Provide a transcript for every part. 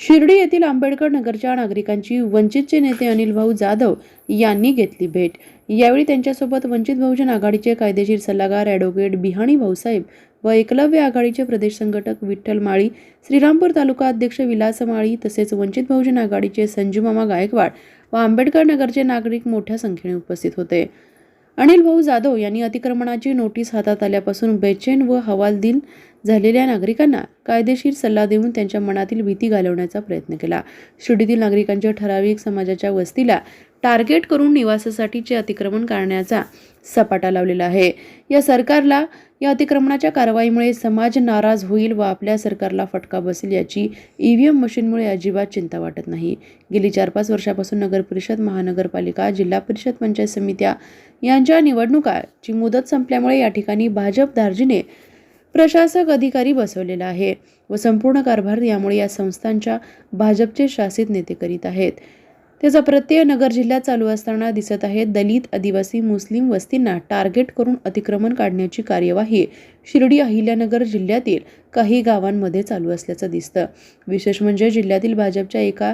शिर्डी येथील आंबेडकर नगरच्या नागरिकांची वंचितचे नेते अनिल भाऊ जाधव यांनी घेतली भेट. यावेळी त्यांच्यासोबत वंचित बहुजन आघाडीचे कायदेशीर सल्लागार ॲडव्होकेट बिहाणी भाऊसाहेब व एकलव्य आघाडीचे प्रदेश संघटक विठ्ठल माळी श्रीरामपूर तालुका अध्यक्ष विलास माळी तसेच वंचित बहुजन आघाडीचे संजूमामा गायकवाड व आंबेडकर नगरचे नागरिक मोठ्या संख्येने उपस्थित होते. अनिल भाऊ जाधव यांनी अतिक्रमणाची नोटीस हातात आल्यापासून बेचैन व हवालदिल झालेल्या नागरिकांना कायदेशीर सल्ला देऊन त्यांच्या मनातील भीती घालवण्याचा प्रयत्न केला. शिर्डीतील नागरिकांच्या ठराविक समाजाच्या वस्तीला टार्गेट करून निवासासाठीचे अतिक्रमण करण्याचा सपाटा लावलेला आहे. या सरकारला या अतिक्रमणाच्या कारवाईमुळे समाज नाराज होईल व आपल्या सरकारला फटका बसेल याची ईव्हीएम मशीनमुळे अजिबात चिंता वाटत नाही. गेली चार पाच वर्षापासून नगर परिषद महानगरपालिका जिल्हा परिषद पंचायत समित्या यांच्या निवडणुकाची मुदत संपल्यामुळे या ठिकाणी भाजप दार्जिने प्रशासक अधिकारी बसवलेला आहे व संपूर्ण कारभार यामुळे या संस्थांच्या भाजपचे शासित नेते करीत आहेत. त्याचा प्रत्यय नगर जिल्ह्यात चालू असताना दिसत आहे. दलित आदिवासी मुस्लिम वस्तींना टार्गेट करून अतिक्रमण काढण्याची कार्यवाही शिर्डी अहिल्यानगर जिल्ह्यातील काही गावांमध्ये चालू असल्याचं दिसतं. विशेष म्हणजे जिल्ह्यातील भाजपच्या एका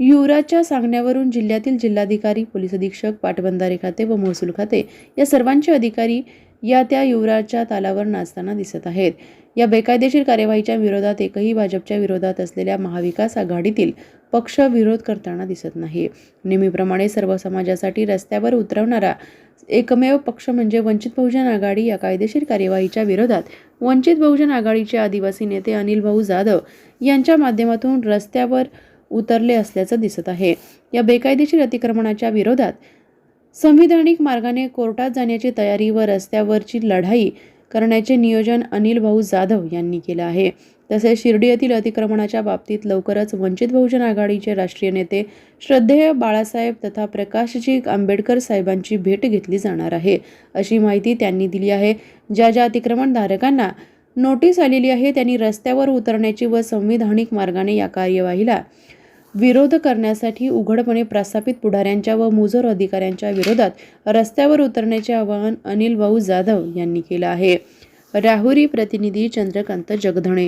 युवराजच्या सांगण्यावरून जिल्ह्यातील जिल्हाधिकारी पोलीस अधीक्षक पाटबंधारे खाते व महसूल खाते या सर्वांचे अधिकारी या त्या युवराजच्या तालावर नाचताना दिसत आहेत. या बेकायदेशीर कार्यवाहीच्या विरोधात एकही भाजपच्या विरोधात असलेल्या महाविकास आघाडीतील पक्ष विरोध करताना दिसत नाही. नेहमीप्रमाणे सर्व समाजासाठी रस्त्यावर उतरवणारा एकमेव पक्ष म्हणजे वंचित बहुजन आघाडी या कायदेशीर कार्यवाहीच्या विरोधात वंचित बहुजन आघाडीचे आदिवासी नेते अनिल भाऊ जाधव यांच्या माध्यमातून रस्त्यावर उतरले असल्याचं दिसत आहे. या बेकायदेशीर अतिक्रमणाच्या विरोधात संविधानिक मार्गाने कोर्टात जाण्याची तयारी व रस्त्यावरची लढाई करण्याचे नियोजन अनिल भाऊ जाधव यांनी केलं आहे. तसेच शिर्डी येथील अतिक्रमणाच्या बाबतीत लवकरच वंचित बहुजन आघाडीचे राष्ट्रीय नेते श्रद्धेय बाळासाहेब तथा प्रकाशजी आंबेडकर साहेबांची भेट घेतली जाणार आहे अशी माहिती त्यांनी दिली आहे. ज्या ज्या अतिक्रमणधारकांना नोटीस आलेली आहे त्यांनी रस्त्यावर उतरण्याची व संविधानिक मार्गाने या कार्यवाहीला विरोध करण्यासाठी उघडपणे प्रस्थापित पुढाऱ्यांच्या व मुजोर अधिकाऱ्यांच्या विरोधात रस्त्यावर उतरण्याचे आवाहन अनिल भाऊ जाधव यांनी केलं आहे. राहुरी प्रतिनिधी चंद्रकांत जगधणे.